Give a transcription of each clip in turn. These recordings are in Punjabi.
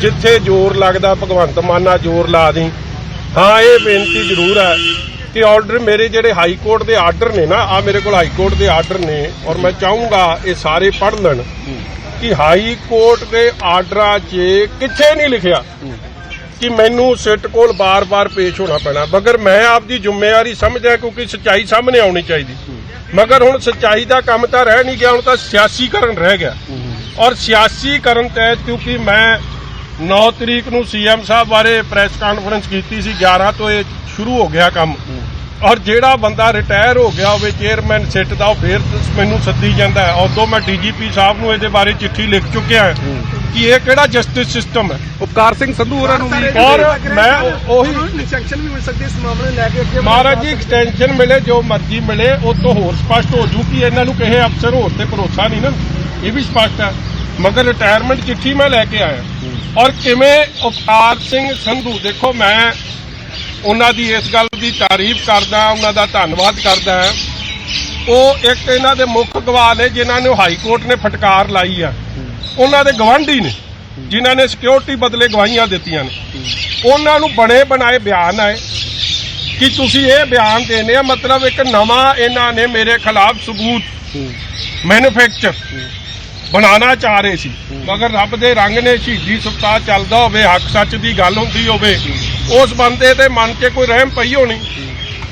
ਜਿੱਥੇ ਜ਼ੋਰ ਲੱਗਦਾ, ਭਗਵੰਤ ਮਾਨਾ ਜ਼ੋਰ ਲਾ ਦੀ। ਹਾਂ, ਇਹ ਬੇਨਤੀ ਜ਼ਰੂਰ ਹੈ ਕਿ ਆਰਡਰ ਮੇਰੇ ਜਿਹੜੇ ਹਾਈ ਕੋਰਟ ਦੇ ਆਰਡਰ ਨੇ ਨਾ ਆ ਮੇਰੇ ਕੋਲ ਹਾਈ ਕੋਰਟ ਦੇ ਆਰਡਰ ਨੇ ਔਰ ਮੈਂ ਚਾਹੂੰਗਾ ਇਹ ਸਾਰੇ ਪੜ੍ਹ ਲੈਣ ਕਿ ਹਾਈ ਕੋਰਟ ਦੇ ਆਰਡਰਾਂ 'ਚ ਕਿੱਥੇ ਨਹੀਂ ਲਿਖਿਆ, ਕਿ ਮੈਨੂੰ ਸਿੱਟ ਕੋਲ ਬਾਰ-ਬਾਰ ਪੇਸ਼ ਹੋਣਾ ਪੈਣਾ। ਮਗਰ ਮੈਂ ਆਪਦੀ ਜ਼ਿੰਮੇਵਾਰੀ ਸਮਝਿਆ ਕਿਉਂਕਿ ਸੱਚਾਈ ਸਾਹਮਣੇ ਆਉਣੀ ਚਾਹੀਦੀ। ਮਗਰ ਹੁਣ ਸੱਚਾਈ ਦਾ ਕੰਮ ਤਾਂ ਰਹਿ ਨਹੀਂ ਗਿਆ, ਹੁਣ ਤਾਂ ਸਿਆਸੀਕਰਨ ਰਹਿ ਗਿਆ। ਔਰ ਸਿਆਸੀਕਰਨ ਤਹਿਤ ਕਿਉਂਕਿ ਮੈਂ 9 ਤਰੀਕ ਨੂੰ ਸੀਐਮ ਸਾਹਿਬ ਬਾਰੇ ਪ੍ਰੈਸ ਕਾਨਫਰੰਸ ਕੀਤੀ ਸੀ 11 ਤੋਂ ਇਹ ਸ਼ੁਰੂ ਹੋ ਗਿਆ ਕੰਮ। ਔਰ ਜਿਹੜਾ ਬੰਦਾ ਰਿਟਾਇਰ ਹੋ ਗਿਆ ਹੋਵੇ ਚੇਅਰਮੈਨ ਸਿੱਟ ਦਾ ਉਹ ਫੇਰ ਮੈਨੂੰ ਸੱਦੀ ਜਾਂਦਾ ਹੈ। ਉਦੋਂ ਮੈਂ ਡੀਜੀਪੀ ਸਾਹਿਬ ਨੂੰ ਇਹਦੇ ਬਾਰੇ ਚਿੱਠੀ ਲਿਖ ਚੁੱਕਿਆ ਹਾਂ ਕਿ ਇਹ ਕਿਹੜਾ ਜਸਟਿਸ ਸਿਸਟਮ ਹੈ। ਉਪਕਾਰ ਸਿੰਘ ਸੰਧੂ ਹੋਰਾਂ ਨੂੰ ਵੀ ਔਰ ਮੈਂ ਉਹ- ਐਕਸ਼ਨ ਵੀ ਮਿਲ ਸਕਦੀ ਇਸ ਮਾਮਲੇ ਲੈ ਕੇ ਅੱਗੇ। ਮਹਾਰਾਜ ਜੀ ਐਕਸਟੈਂਸ਼ਨ ਮਿਲੇ ਜੋ ਮਰਜ਼ੀ ਮਿਲੇ ਉਹ ਤੋਂ ਹੋਰ ਸਪਸ਼ਟ ਹੋ ਜੂ ਕਿ ਇਹਨਾਂ ਨੂੰ ਕਿਸੇ ਅਫਸਰ ਹੋਰ ਤੇ ਭਰੋਸਾ ਨਹੀਂ ਨਾ। ਇਹ ਵੀ ਸਪਸ਼ਟ ਹੈ। ਮਗਰ ਰਿਟਾਇਰਮੈਂਟ ਚਿੱਠੀ ਮੈਂ ਲੈ ਕੇ ਆਇਆ। ਔਰ ਕਿਵੇਂ ਉਪਕਾਰ ਸਿੰਘ ਸੰਧੂ ਦੇਖੋ ਮੈਂ ਉਹਨਾਂ ਦੀ ਇਸ ਗੱਲ ਦੀ ਤਾਰੀਫ ਕਰਦਾ ਉਹਨਾਂ ਦਾ ਧੰਨਵਾਦ ਕਰਦਾ ਹਾਂ। ਉਹ ਇੱਕ ਇਹਨਾਂ ਦੇ ਮੁੱਖ ਗਵਾਹ ਨੇ ਜਿਨ੍ਹਾਂ ਨੂੰ ਹਾਈ ਕੋਰਟ ਨੇ ਫਟਕਾਰ ਲਾਈ ਆ। ਉਹਨਾਂ ਦੇ ਗਵਾਂਢੀ ਨੇ ਜਿਨ੍ਹਾਂ ਨੇ ਸਿਕਿਉਰਿਟੀ ਬਦਲੇ ਗਵਾਹੀਆਂ ਦਿੱਤੀਆਂ ਨੇ। ਉਹਨਾਂ ਨੂੰ ਬਣੇ ਬਣਾਏ ਬਿਆਨ ਆਏ ਕਿ ਤੁਸੀਂ ਇਹ ਬਿਆਨ ਦੇਣੇ ਆ ਮਤਲਬ ਇੱਕ ਨਵਾਂ ਇਹਨਾਂ ਨੇ ਮੇਰੇ ਖਿਲਾਫ ਸਬੂਤ ਮੈਨੂਫੈਕਚਰ ਬਣਾਉਣਾ ਚਾਹ ਰਹੇ ਸੀ। ਮਗਰ ਰੱਬ ਦੇ ਰੰਗ ਨੇ ਸ਼ਹੀਦੀ ਸਪਤਾਹ ਚੱਲਦਾ ਹੋਵੇ, ਹੱਕ ਸੱਚ ਦੀ ਗੱਲ ਹੁੰਦੀ ਹੋਵੇ, ਉਸ ਬੰਦੇ ਦੇ ਮਨ 'ਚ ਕੋਈ ਰਹਿਮ ਪਈ ਹੋਣੀ।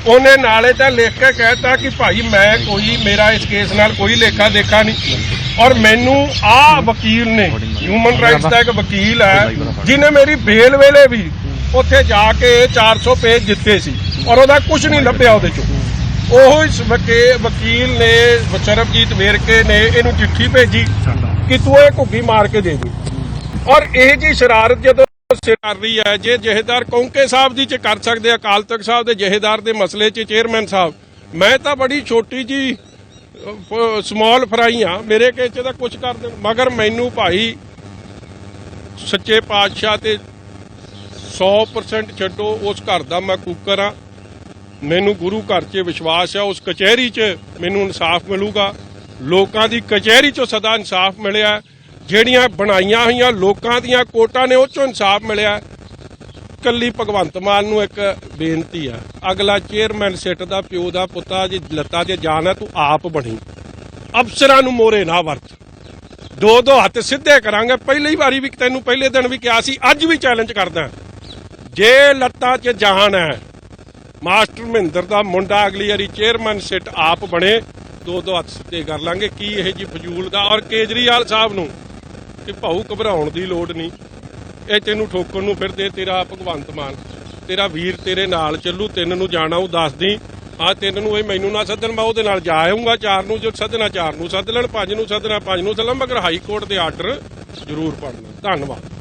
ਉਹਨੇ ਨਾਲੇ ਤਾਂ ਲਿਖ ਕੇ ਕਹਿਤਾ ਕਿ ਭਾਈ ਮੈਂ ਕੋਈ, ਮੇਰਾ ਇਸ ਕੇਸ ਨਾਲ ਕੋਈ ਲੇਖਾ ਦੇਖਾ ਨਹੀਂ। ਔਰ ਮੈਨੂੰ ਆ ਵਕੀਲ ਨੇ ਹਿਊਮਨ ਰਾਈਟਸ ਦਾ ਇੱਕ ਵਕੀਲ ਹੈ ਜਿਨੇ ਮੇਰੀ ਬੇਲ ਵੇਲੇ ਵੀ ਉੱਥੇ ਜਾ ਕੇ 400 ਪੇਜ ਦਿੱਤੇ ਸੀ। ਔਰ ਉਹਦਾ ਕੁਝ ਨਹੀਂ ਲੱਭਿਆ ਉਹਦੇ ਚੋਂ। ਉਹੋ ਇਸ ਵਕੇ- ਵਕੀਲ ਨੇ ਸਰਬਜੀਤ ਵੇਰਕੇ ਨੇ ਇਹਨੂੰ ਚਿੱਠੀ ਭੇਜੀ ਕਿ ਤੂੰ ਇਹ ਘੁੱਗੀ ਮਾਰ ਕੇ ਦੇ ਦੇ। ਔਰ ਇਹ ਜੀ ਸ਼ਰਾਰਤ ਜਦੋਂ ਕਰ ਰਹੀ ਹੈ ਜੇ ਜਹੇਦਾਰ ਕੌਂਕੇ ਸਾਹਿਬ ਦੀ ਚ ਕਰ ਸਕਦੇ ਆ, ਅਕਾਲ ਤਖਤ ਸਾਹਿਬ ਦੇ ਜਹੇਦਾਰ ਦੇ ਮਸਲੇ 'ਚ ਚੇਅਰਮੈਨ ਸਾਹਿਬ ਮੈਂ ਤਾਂ ਬੜੀ ਛੋਟੀ ਜੀ ਸਮਾਲ ਫਰਾਈ ਆ ਮੇਰੇ ਕੇਸ 'ਚ ਤਾਂ ਕੁਝ ਕਰ ਦੇਣ ਮਗਰ ਮੈਨੂੰ ਭਾਈ ਸੱਚੇ ਪਾਤਸ਼ਾਹ ਤੇ 100% ਛੱਡੋ ਉਸ ਘਰ ਦਾ ਮੈਂ ਕੁੱਕਰ ਆ। ਮੈਨੂੰ ਗੁਰੂ ਘਰ 'ਚ ਵਿਸ਼ਵਾਸ ਹੈ ਉਸ ਕਚਹਿਰੀ 'ਚ ਮੈਨੂੰ ਇਨਸਾਫ ਮਿਲੂਗਾ। ਲੋਕਾਂ ਦੀ ਕਚਹਿਰੀ 'ਚੋਂ ਸਦਾ ਇਨਸਾਫ ਮਿਲਿਆ। ਜਿਹੜੀਆਂ ਬਣਾਈਆਂ ਹੋਈਆਂ ਲੋਕਾਂ ਦੀਆਂ ਕੋਟਾਂ ਨੇ, ਉਹ 'ਚੋਂ ਇਨਸਾਫ ਮਿਲਿਆ। ਕੱਲੀ ਭਗਵੰਤ ਮਾਨ ਨੂੰ ਇੱਕ ਬੇਨਤੀ ਆ, ਅਗਲਾ ਚੇਅਰਮੈਨ ਸਿੱਟ ਦਾ, ਪਿਓ ਦਾ, ਪੁੱਤਾ ਜੀ ਲੱਤਾਂ ਤੇ ਜਾਨ ਹੈ ਤੂੰ ਆਪ ਬਣੀ। ਅਫਸਰਾਂ ਨੂੰ ਮੋਰੇ ਨਾ ਵਰਤ। ਦੋ ਦੋ ਹੱਥ ਸਿੱਧੇ ਕਰਾਂਗੇ। ਪਹਿਲੀ ਵਾਰੀ ਵੀ ਤੈਨੂੰ ਪਹਿਲੇ ਦਿਨ ਵੀ ਕਿਹਾ ਸੀ, ਅੱਜ ਵੀ ਚੈਲੰਜ ਕਰਦਾ। ਜੇ ਲੱਤਾਂ 'ਚ ਜਾਨ ਹੈ ਮਾਸਟਰ ਮਹਿੰਦਰ ਦਾ ਮੁੰਡਾ ਅਗਲੀ ਵਾਰੀ ਚੇਅਰਮੈਨ ਸਿੱਟ ਆਪ ਬਣੇ। ਦੋ ਦੋ ਹੱਥ ਸਿੱਧੇ ਕਰ ਲਾਂਗੇ। ਕੀ ਇਹ ਜੀ ਫਜ਼ੂਲ ਦਾ? ਔਰ ਕੇਜਰੀਵਾਲ ਸਾਹਿਬ ਨੂੰ ਕਿ ਭਾਊ ਘਬਰਾਉਣ ਦੀ ਲੋੜ ਨਹੀਂ। ਇਹ ਤੈਨੂੰ ਠੋਕਣ ਨੂੰ ਫਿਰਦੇ। ਤੇਰਾ ਭਗਵੰਤ ਮਾਨ, ਤੇਰਾ ਵੀਰ ਤੇਰੇ ਨਾਲ ਚੱਲੂ। ਤਿੰਨ ਨੂੰ ਜਾਣਾ, ਉਹ ਦੱਸਦੀ ਆ ਤਿੰਨ ਨੂੰ ਇਹ ਮੈਨੂੰ ਨਾ ਸੱਦਣ, ਮੈਂ ਉਹਦੇ ਨਾਲ ਜਾ ਆਉਂਗਾ ਚਾਰ ਨੂੰ ਜੋ ਸੱਦਣਾ, ਚਾਰ ਨੂੰ ਸੱਦ ਲੈਣ, ਪੰਜ ਨੂੰ ਸੱਦਣਾ, ਪੰਜ ਨੂੰ ਸੱਦਣਾ, ਮਗਰ ਹਾਈ ਕੋਰਟ ਦੇ ਆਰਡਰ ਜ਼ਰੂਰ ਪੜਨਾ ਧੰਨਵਾਦ।